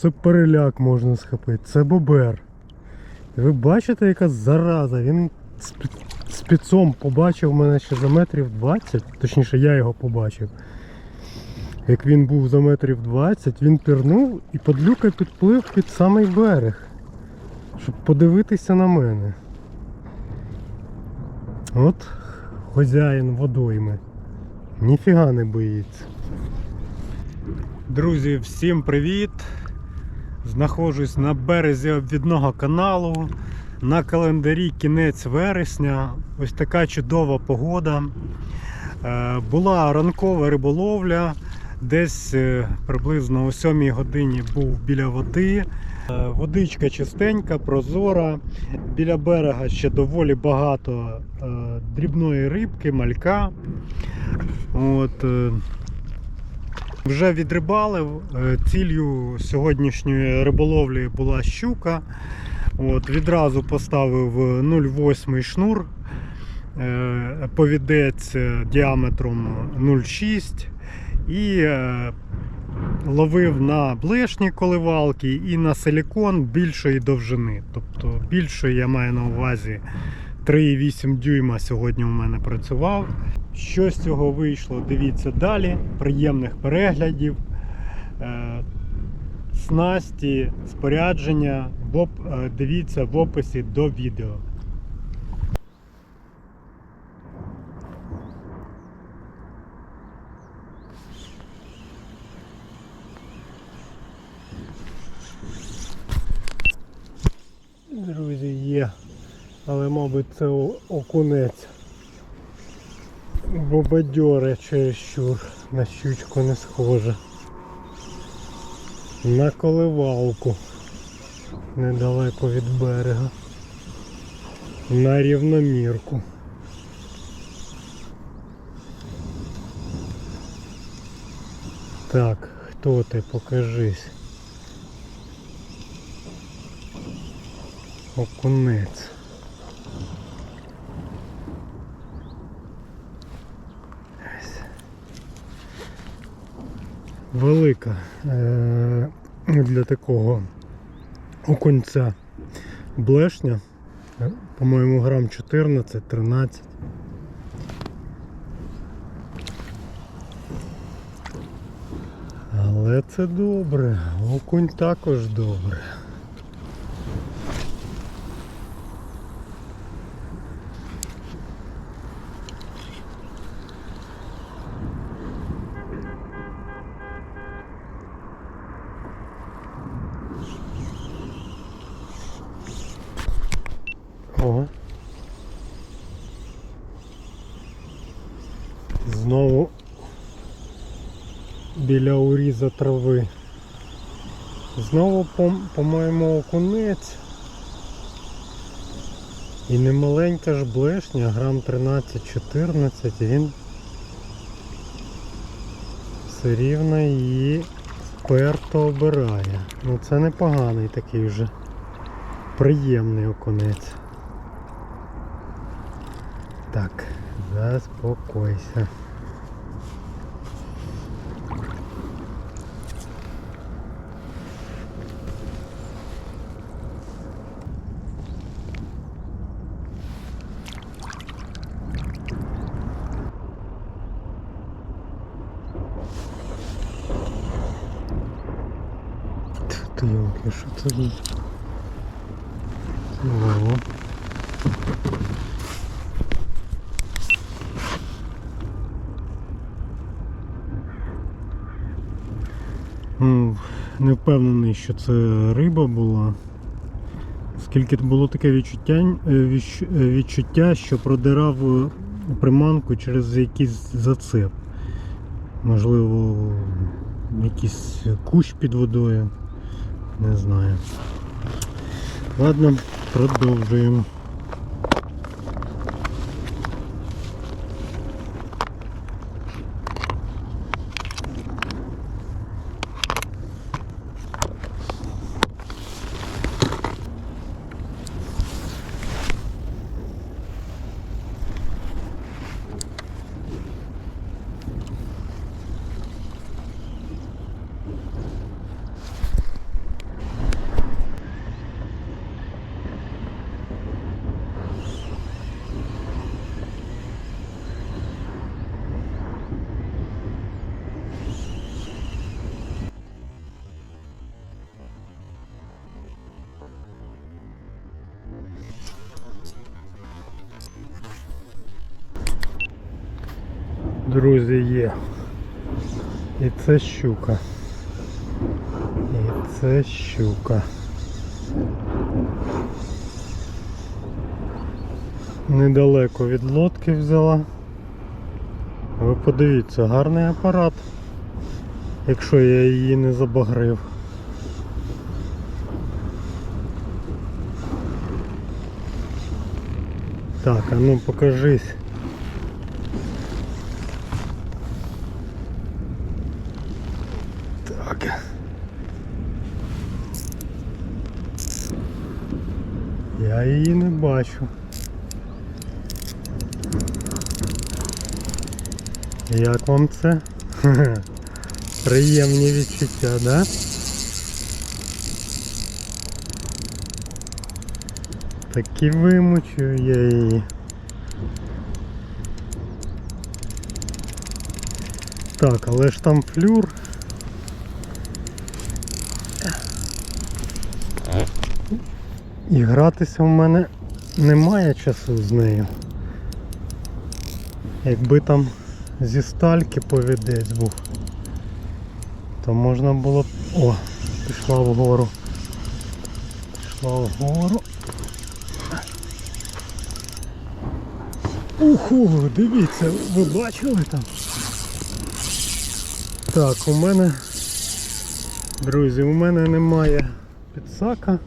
Оце переляк можна схопити. Це бобер. Ви бачите, яка зараза. Він спецом побачив мене ще за метрів 20. Точніше, я його побачив. Як він був за метрів 20, він пірнув і подлюка підплив під самий берег, щоб подивитися на мене. От хазяїн водойми. Ніфіга не боїться. Друзі, всім привіт! Знаходжусь на березі обвідного каналу. На календарі кінець вересня. Ось така чудова погода. Е, Була ранкова риболовля. Десь е, приблизно о 7 годині був біля води. Е, Водичка чистенька, прозора. Біля берега ще доволі багато дрібної рибки, малька. От, вже відрибалив. Е, Ціллю сьогоднішньої риболовлі була щука. От, відразу поставив 0,8 шнур. Е, Повідець е, діаметром 0,6 і е, ловив на блешні коливалки і на силікон більшої довжини. Тобто більшої я маю на увазі 3,8 дюйма сьогодні у мене працював. Що з цього вийшло, дивіться далі. Приємних переглядів. Е, Снасті, спорядження, е, дивіться в описі до відео. Друзі, є, але мабуть це окунець. Бо бадьоре чересчур на щучку не схоже. На коливалку недалеко від берега. На рівномірку. Так, хто ти? Покажись. Окунець. Велика е, для такого окунця блешня. Е, По-моєму, грам 14-13. Але це добре. Окунь також добре. Ого. Знову уріза трави. Знову, по- по-моєму, окунець. І немаленька ж блешня, грам 13-14, він все рівно її вперто обирає. Ну це непоганий такий вже приємний окунець. Так, заспокойся. Тьфу Ти за? Ого. Ну, Не впевнений, що це риба була. Оскільки було таке відчуття, е, е, відчуття, що продирав е, приманку через якийсь зацеп. Можливо, якийсь кущ під водою. Не знаю. Ладно, продовжуємо. Друзі, є. І це щука. І це щука. Недалеко від лодки взяла. Ви подивіться, гарний апарат, якщо я її не забагрив. Так, а ну покажись. Я її не бачу. Як вам це? Приємні відчуття, да? Такі вимучую я її. Так, але ж там флюр. І гратися в мене немає часу з нею. Якби там зі стальки повідець був, то можна було б... О, пішла вгору. Пішла вгору. Уху, дивіться, ви бачили там? Так, у мене, друзі, у мене немає підсака.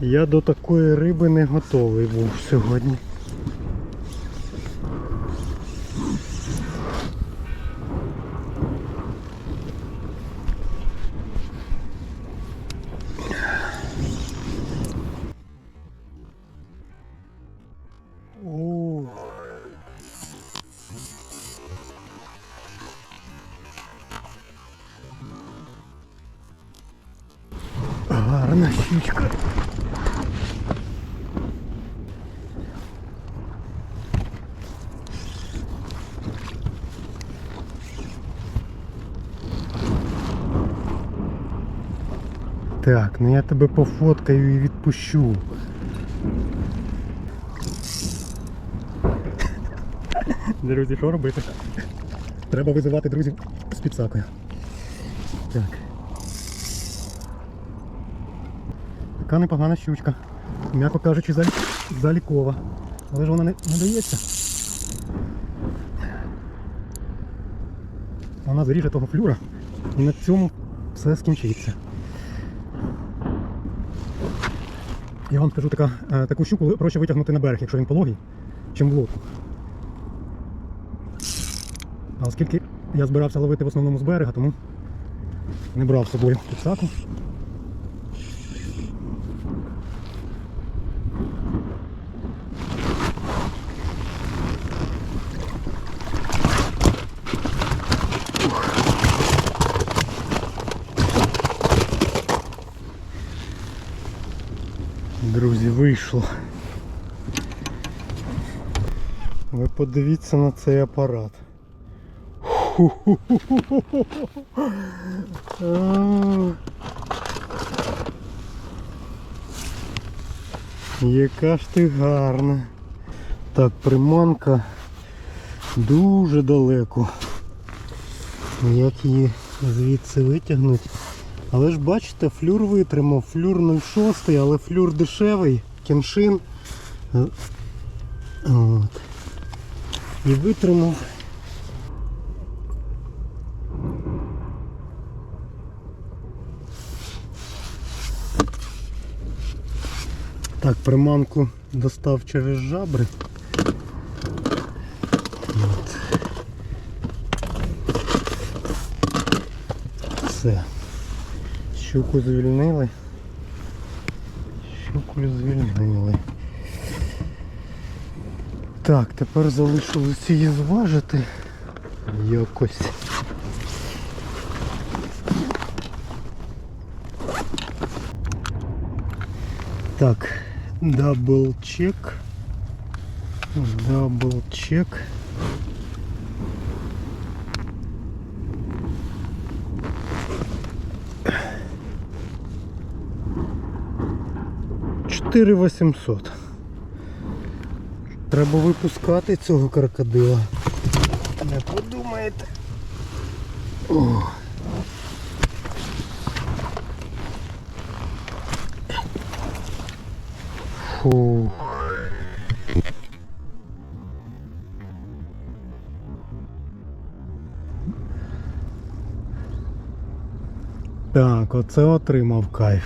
Я до такої риби не готовий був сьогодні. Гарна щучка. Так, ну я тебе пофоткаю і відпущу. Друзі, що робити? Треба визивати друзів з підсакою. Так. Така непогана щучка. М'яко кажучи, залі... залікова. Але ж вона не, не дається. Вона заріже того флюра і на цьому все скінчиться. Я вам скажу, така, е, таку щуку проще витягнути на берег, якщо він пологий, чим в лодку. А оскільки я збирався ловити в основному з берега, тому не брав з собою підсаку. Друзі, вийшло. Ви подивіться на цей апарат. Яка ж ти гарна. Так, приманка дуже далеко. Як її звідси витягнути? Але ж бачите, флюр витримав, флюр 06, але флюр дешевий, кіншин. От. І витримав. Так, приманку достав через жабри. От. Все. Щуку звільнили. Щуку звільнили. Так, тепер залишилось її зважити якось. Так, дабл чек. Дабл чек. Чотири восімсот. Треба випускати цього крокодила. Не подумаєте. О. Фу. Так, оце отримав кайф.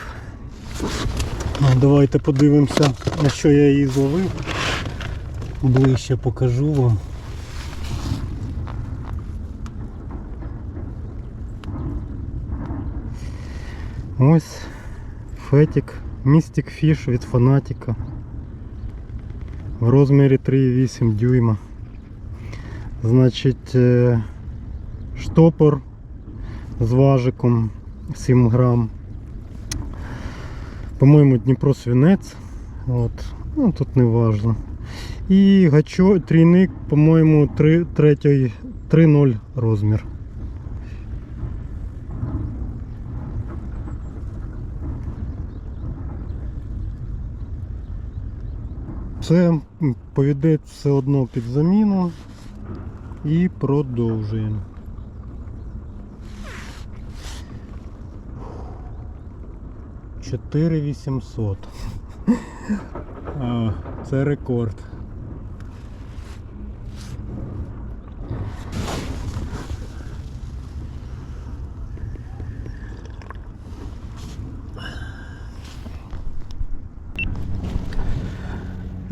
Давайте подивимося, на що я її зловив. Ближче покажу вам. Ось фетік Mystic Fish від фанатіка в розмірі 3,8 дюйма. Значить, е, штопор з важиком 7 грам. По-моєму, Дніпро свінець. От. Ну, тут не важно. І гачо, трійник, по-моєму, 3,0 розмір. Це повідець все одно під заміну і продовжуємо. Чотири вісімсот. А, Це рекорд.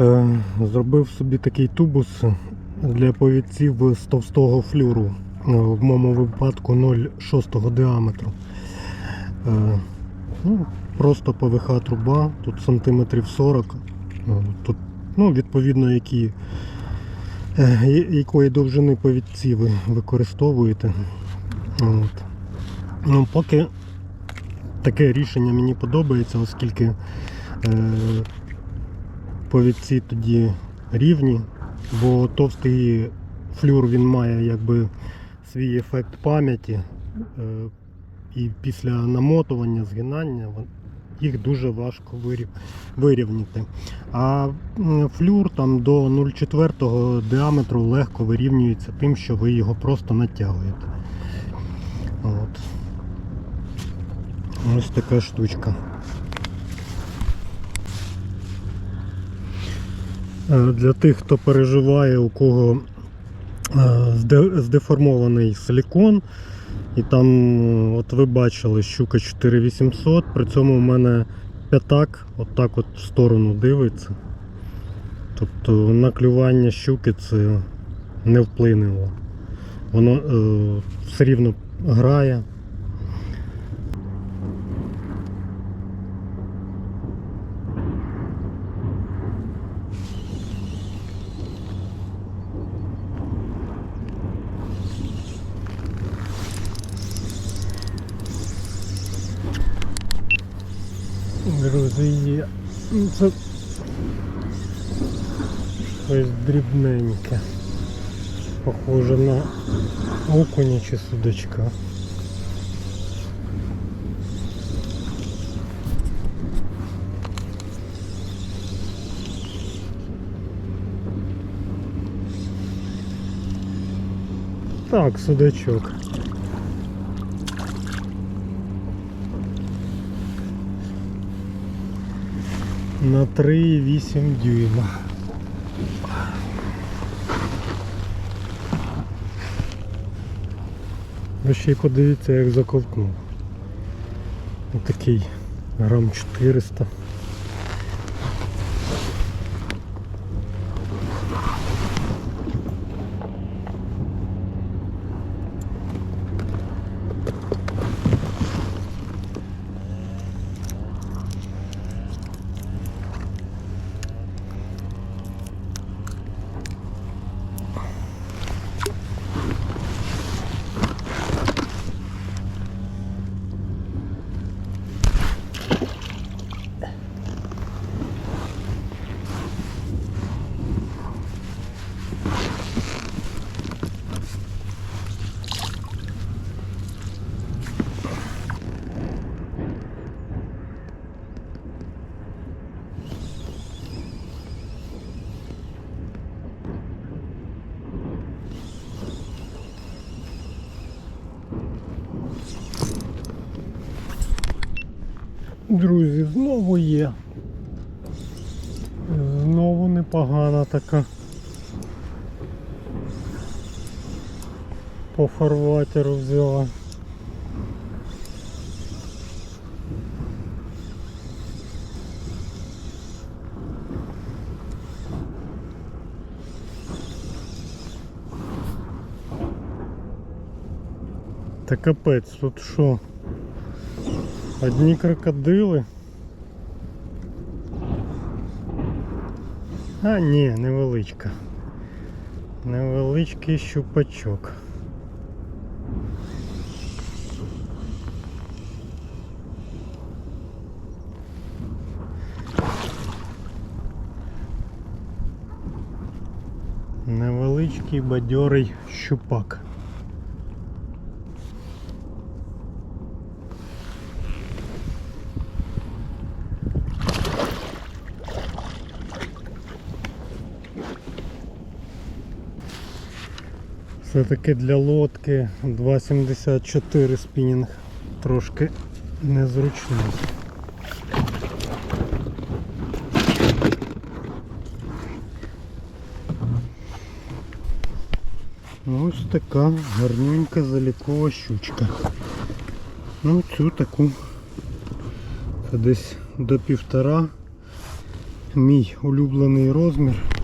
Е, Зробив собі такий тубус для повідців з товстого флюру. Е, В моєму випадку 0,6 діаметру. Ну, просто ПВХ труба, тут сантиметрів 40. Е, Тут, ну, відповідно, які, е, якої довжини повідці ви використовуєте. От. Ну, поки таке рішення мені подобається, оскільки е, повідці тоді рівні, бо товстий флюр він має якби свій ефект пам'яті. е, І після намотування, згинання їх дуже важко вирівняти. А флюр там до 0,4 діаметру легко вирівнюється тим, що ви його просто натягуєте. От. Ось така штучка. Е, Для тих, хто переживає, у кого е, здеформований силікон, і там, от ви бачили, щука 4800, при цьому у мене п'ятак отак от в сторону дивиться. Тобто на клювання щуки це не вплинуло. Воно е, все рівно грає. На окуня чи судачка. Так, судачок. На 3,8 дюйма. Ви ще й подивіться, як заковтнув. Отакий грам 400. Друзі, знову є. Знову непогана така. По фарватеру взяла. Та капець, тут що? Одні крокодили. А ні, невеличка. Невеличкий щупачок. Невеличкий бадьорий щупак. Все-таки для лодки 2,74 спінінг трошки незручний. Ну, Ось така гарненька залікова щучка. Ну цю таку це десь до півтора. Мій улюблений розмір.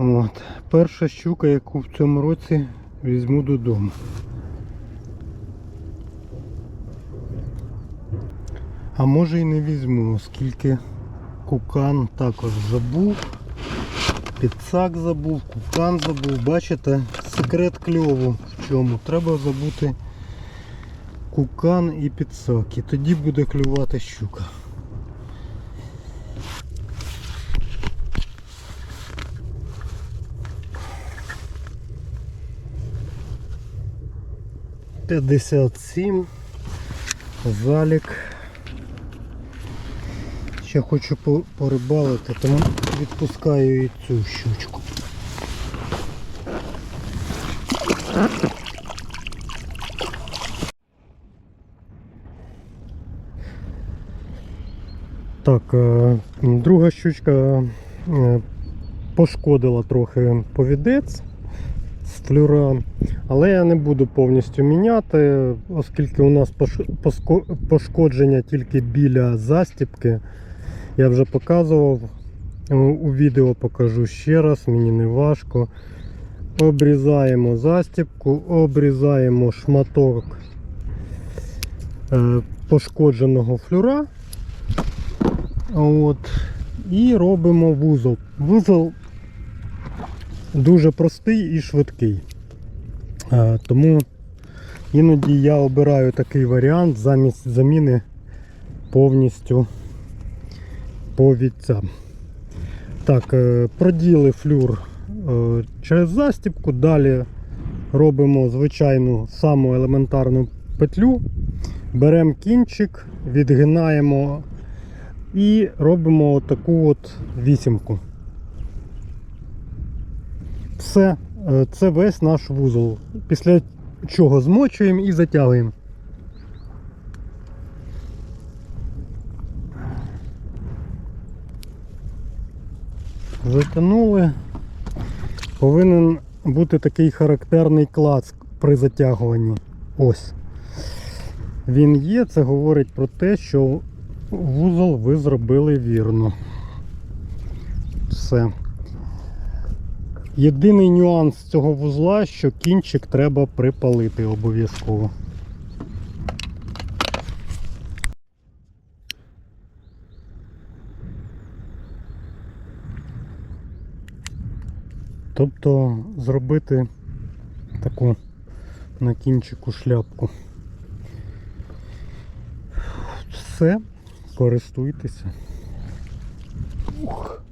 От. Перша щука, яку в цьому році візьму додому. А може і не візьму, оскільки кукан також забув, підсак забув, кукан забув. Бачите, секрет кльову в чому. Треба забути кукан і підсак. І тоді буде клювати щука. П'ятдесят сім. Залік. Ще хочу по- порибалити, тому відпускаю і цю щучку. Так, е, друга щучка е, пошкодила трохи повідець з флюра, але я не буду повністю міняти, оскільки у нас пошкодження тільки біля застіпки. Я вже показував е, у відео покажу ще раз, мені не важко. Обрізаємо застіпку, обрізаємо шматок е, пошкодженого флюра. От, і робимо вузол. Вузол дуже простий і швидкий. Тому іноді я обираю такий варіант замість заміни повністю повідця. Так, е, проділи флюр е, через застіпку, далі робимо звичайну саму елементарну петлю, беремо кінчик, відгинаємо і робимо отаку от вісімку. Все, е, це весь наш вузол. Після чого змочуємо і затягуємо. Затягнули. Повинен бути такий характерний клац при затягуванні. Ось. Він є, це говорить про те, що вузол ви зробили вірно. Все. Єдиний нюанс цього вузла, що кінчик треба припалити обов'язково. Тобто зробити таку на кінчику шляпку. Все, користуйтеся. Ух.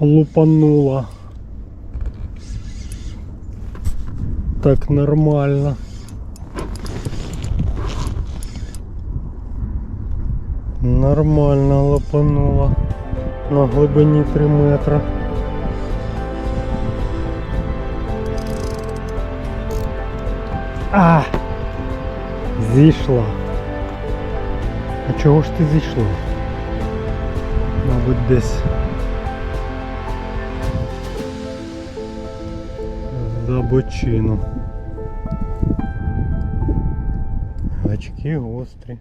Лупанула. Так нормально. Нормально лопанула на глибині 3 метра. А! Зійшла. А чого ж ти зійшла? Мабуть, десь за бочину. Гачки гострі.